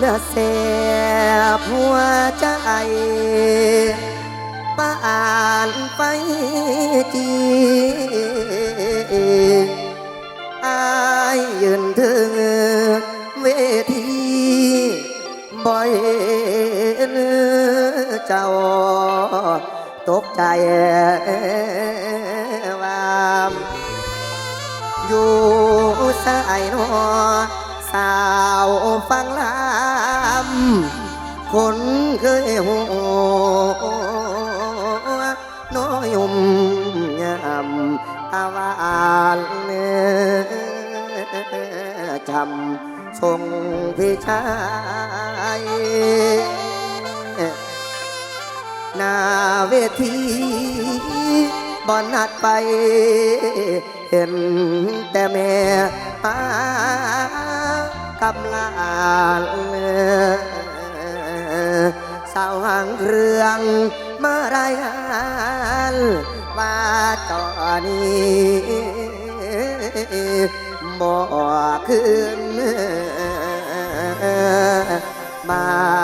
เนื้อเสียบหัวใจปานไฟจีอายยืนถึงเวทีบ่อยเจ้าตกใจว่าอยู่สายนอ สาวฟังลำคนเคยหัวน้อยหุ่มยำตาวานจำทรงพี่ชายนาเวทีบอนัดไป เห็นแต่แม่ปา กำลาสาวหางเรื่องมารายงานว่าตอนนี้บ่คืนมา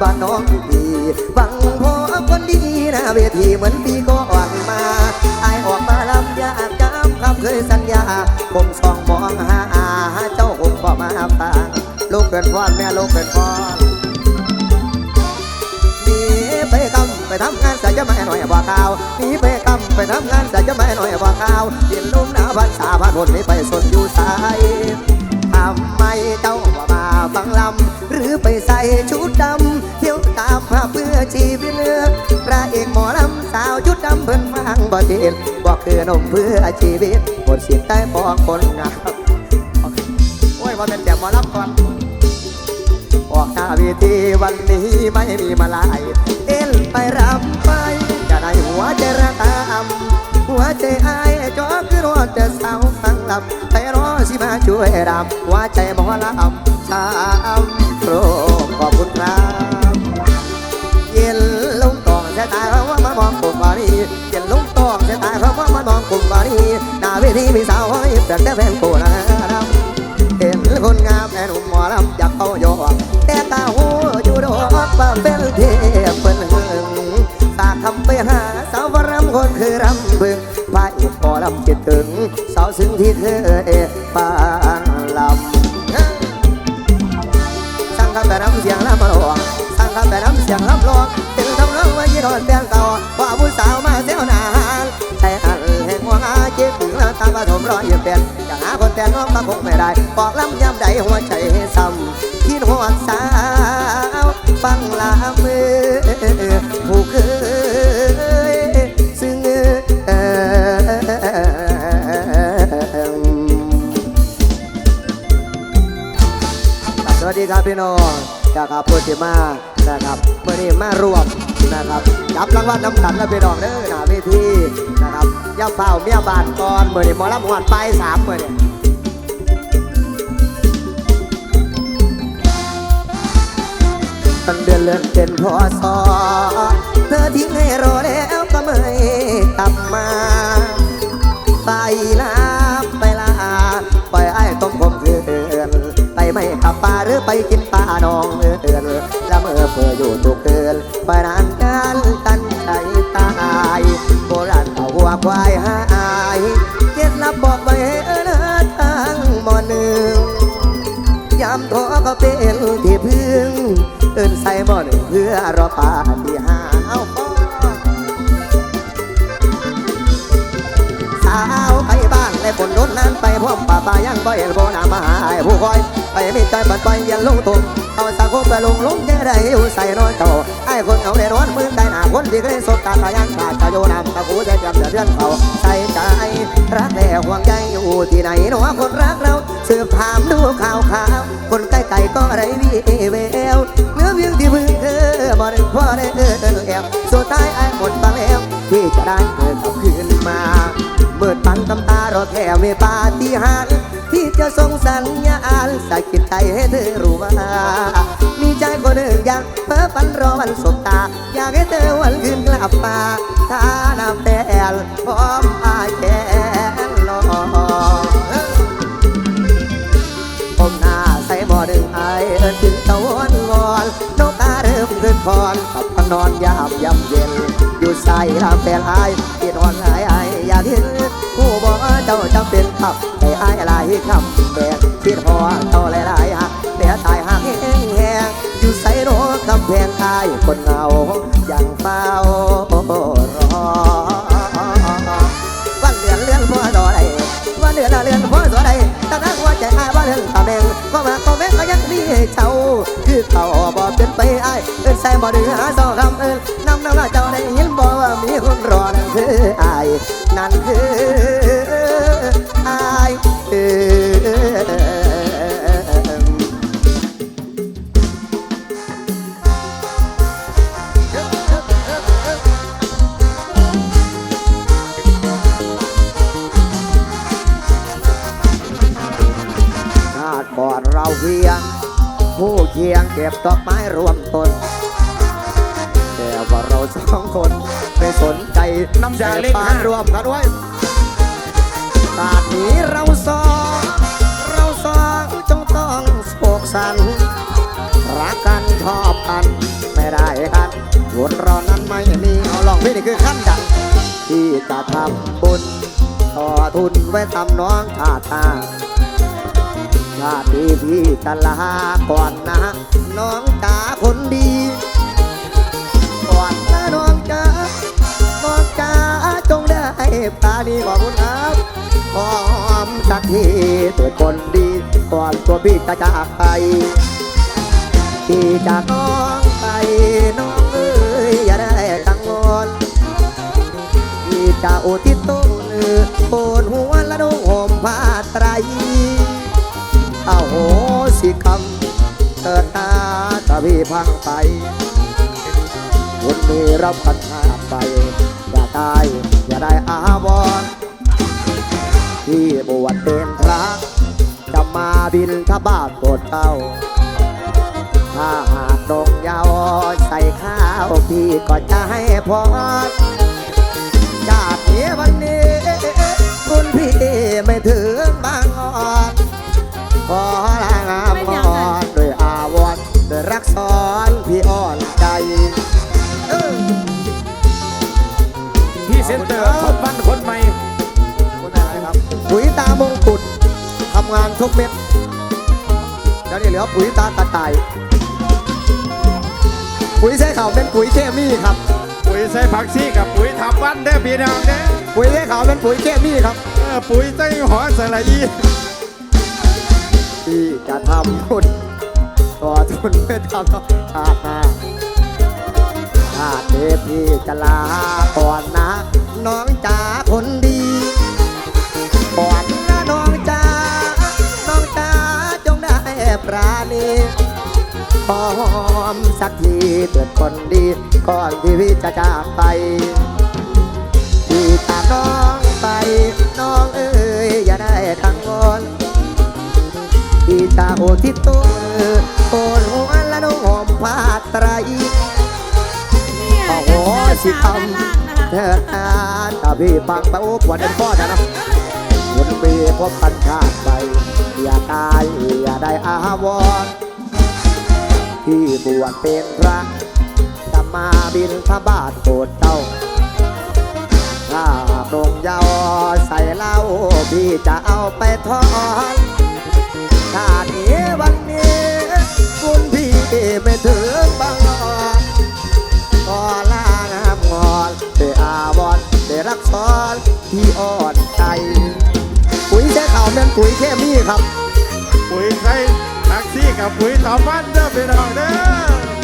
บ้านน้องดีฟังพอคนดีนะเวทีเหมือนปีก่อนมาไอายออกมาลำยากจำคำเคยสัญญาคมสองมองหาเจ้าคงก็มาฟังลูกเป็นพ่อนแม่ลูกเป็นพ่อนหนีไปกำไปทำงานใส่จะไม่หน่อยบ่าข่าวนีไปกำไปทำงานใส่จะไม่หน่อยบ่าข่าวดินลุ่มหนาวพันษาพันคนนี้ไปสนอยู่สายทำไมเจ้าว่ามาฟังลำหรือไปใส่ชุดดำ ชีวิตเนื้อพระเอกหมอลำสาวชุดดำเพิ่นฟังบ่ติดบอกคือนมเพื่อชีวิตหมดสิทธิ์ได้ปองคนงามโอ้ยว่าเป็นแบบหมอลำก่อนออกหน้าเวทีวันนี้ไม่มีมาลายเอ็นไปรำไปจะได้หัวใจระตามหัวใจอายจอคือรอแต่สาวฟังลำไปรอสิมาช่วยรำหัวใจหมอลำชามโปรขอบคุณครับ น้าเวทีมีสาวห้อยแต่แต่แฟนโกนะครับเห็นคนงามแต่หนุ่มหมอลำอยากเอายกแต่ตาหูอยู่ดอกว่าเป็นเทพเป็นหึงตาคำไปหาสาวรำคนคือรำบึงพระเอกปอลำจิตถึง สาวซึ้งที่เคยปา แต่น้องมาคงไม่ได้บอกลำยำใดหัวใจซ้ำคิดหัวสาวฟังลามือผู้เคยซึ่งสวัสดีครับพี่น้องนะครับพูดที่มานะครับเมื่อนี้มารวมนะครับจับรางวัลน้ำขันและพี่น้องเด้อหน้าเวทีนะครับย่าเฝ้าเมียบานก่อนเมื่อนี้หมอลำหวดไปสามเมื่อนี้ เดือเลือนเป็นพอสอเธอทิ้งให้รอแล้วก็ไม่กลับมาไปลาไปลาปล่อยไอ้ต้องผมเกินไปไม่ขับป่าหรือไปกินปลาดองเอือนและเมื่อเพื่ออยู่ทุกเกินไปนานกันกันใจตายโบราณเอาวัวควายหายเคล็ดลับบอกไว้เออนะทางหมอหนึ่งยามท้อก็เป็น พื่อรอป่าที่หาเอาป้อสาวไปบ้านในฝนโดนนั้นไปพร้อมป่าป่ายังบ่เห็นโบนามาหายผู้คอย ไปมีใจบัดไปยันลงตุ่มเอาสังคมไปลงลุงจะได้อยู่ใส่นอนเจ้าไอ้คนเอาได้นอนมือได้หนาคนที่เคยสบตาตายังขาดจะโยนำตะกูจะจำจะเดือนเขาใส่ใจรักแต่ห่วงใจอยู่ที่ไหนหนอคนรักเราสืบถามดูข่าวข่าวคนใกล้ๆก็ไรวีแววเมื่อเพียงที่เพิ่งเคได้พอได้เออเออแอบสุดท้ายไอ้หมดบังแล้วที่จะได้เธอคืนมาเบิดปันกำตารอแค่มีปาฏิหารี่จะส่งสัญญาณสะกิดใจให้เธอรู้ว่า มีใจคนหนึ่งอยากเพ้อฝันรอวันสบตา อยากให้เธอวันคืนกลับมาถ้าน้ำแฟนพร้อมอายแค่รอผมหน้าใส่บ่อดึงไอเอินถึงตะวันงอนนกตาเริ่มขึ้นคอนกับพนอนยามยำเย็น อยู่ใส่ลำแฟนไอคิดอ่อนหายไออยาทิ้งผู้บอกเจำเป็นขับให้ไอหลายคำแบกคิดหอต่อหลายหลายหักเสียตายหักแห้งแห้งอยู่ใส่โรกำแพงตายคนเงาอย่างเฝ้ารอ เจ้า คือเขาบ่เป็นไปไอายเอิ้นใส่บ่ดื้อหาสองคำเอิ้นนำน้ำว่าเจ้าได้ยินบ่ว่ามีคนรอนั่นคือไอายนั่นคืออเออ ผู้เคียงเก็บดอกไม้รวมตนแต่ว่าเราสองคนไม่สนใจน้ำยาเล็กปานรวมกันไว้ชาตินี้เราสองเราสองจงต้องโศกสันรักกันชอบกันไม่ได้กันวนรอนั้นไม่มีเอาลองพี่นี่คือขั้นดังที่จะทำบุญต่อทุนไว้ทำน้องชาตา ชาติพี่จะลาก่อนนะ น้องจ๋าคนดีก่อนนะน้องจ๋าน้องจ๋าจงได้ปาดีขอบคุณครับพร้อมสักทีเกิดคนดีก่อนตัวพี่จะจากไปพี่จากน้องไปน้องเอ้ยอย่าได้กังวลที่จะอุทิศต้นโอนหัวและนุ่งห่มผ้าไตร อาโหสิคำเกิดตาตะพี่พังไปคนนี้รับกันหาไป อย่าตาย อย่าได้อาวรณ์ที่บวชเป็นพระจะมาบินทบาทโปรดเต้า ถ้าหากตรงยาวใส่ข้าวพี่ก็จะให้พร ขอลางามอ่อนด้วยอาวรณ์ด้วยรักสอนพี่อ่อนใจเออพี่เซนเตอร์คนวันคนใหม่คุณอะไรครับปุ๋ยตามงกุฎทำงานทุกเม็ดเดี๋ยวนี้เหลือปุ๋ยตากระต่ายปุ๋ยใช้ขาวเป็นปุ๋ยเคมีครับ ปุ๋ยใส่ผักชีกับปุ๋ยทำบ้านเด้อพี่น้องเด้อปุ๋ยใช้ขาวเป็นปุ๋ยเคมีครับเออปุ๋ยใส่หอสละอี ที่จะทำบุญต่อทุนเพื่อทำชาติหน้าชาตินี้พี่จะลาก่อนนะ น้องจ๋าคนดีก่อนนะน้องจ๋าน้องจ๋าจงได้ปราณีพร้อมสักทีเกิดคนดีก่อนที่พี่จะจากไปที่จากน้องไป น้องเอ้ยอย่าได้กังวล ที่จะโอทิศตัวโอนหัวและน้องหอมผ้าไตรเนี่ยโอ้โหสิเท้าทด้านล่างนะคะำเธออ่านตาพี่ฟังไปโอ้ปวดเดินพ่อนะนะคุณปีพบกันชาติไป อย่าตายอย่าได้อาวรที่บวชเป็นพระจะมาบินพระบาทโปรดเจ้าถ้าตรงยาวใส่เหล้าพี่จะเอาไปทอน ชาตินี้วันนี้คุณพี่ไม่ถึงบางนอนก็ลางามงอนเดอาวอนเดรักซ้อนที่อ่อนใจปุ๋ยแค่ข่าวแมนปุ๋ยแค่มีครับ ปุ๋ยใส่ผักชีกับปุ๋ยทำบ้านเด้อพี่น้องเด้อ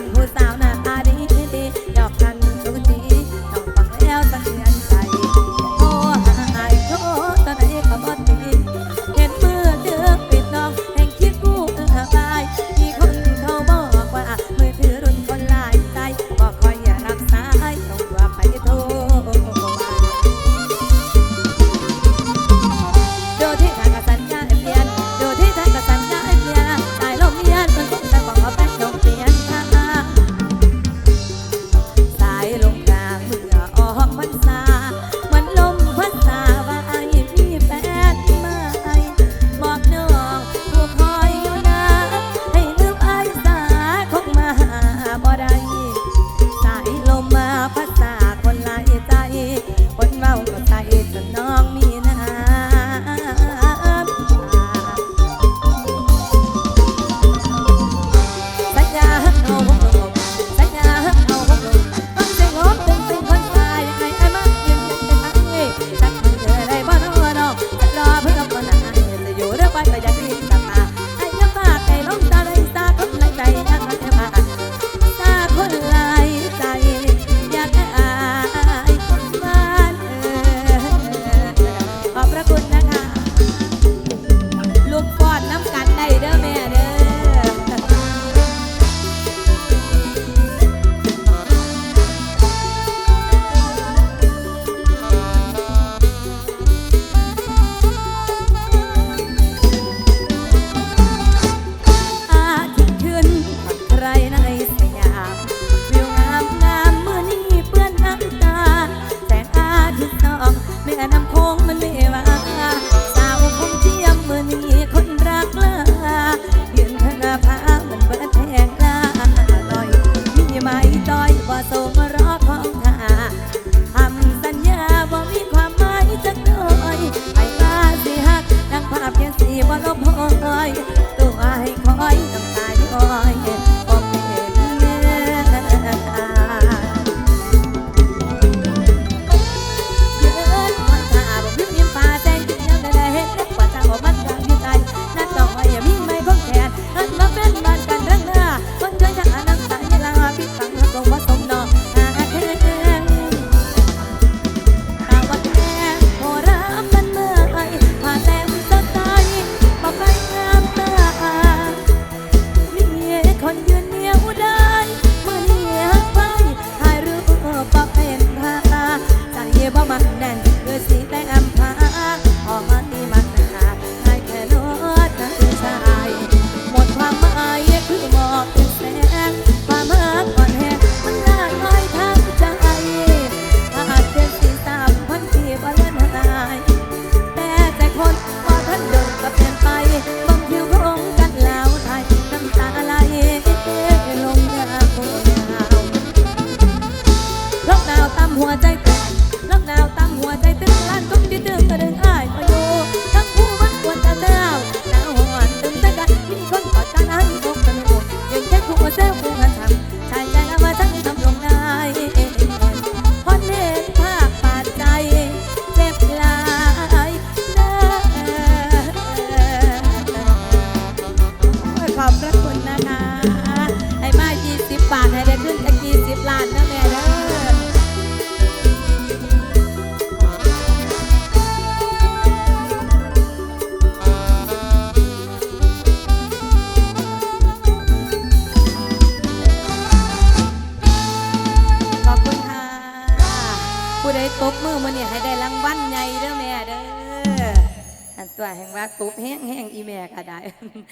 อนผู้สาว ตบแห้งแห้งอีแม่ก็ได้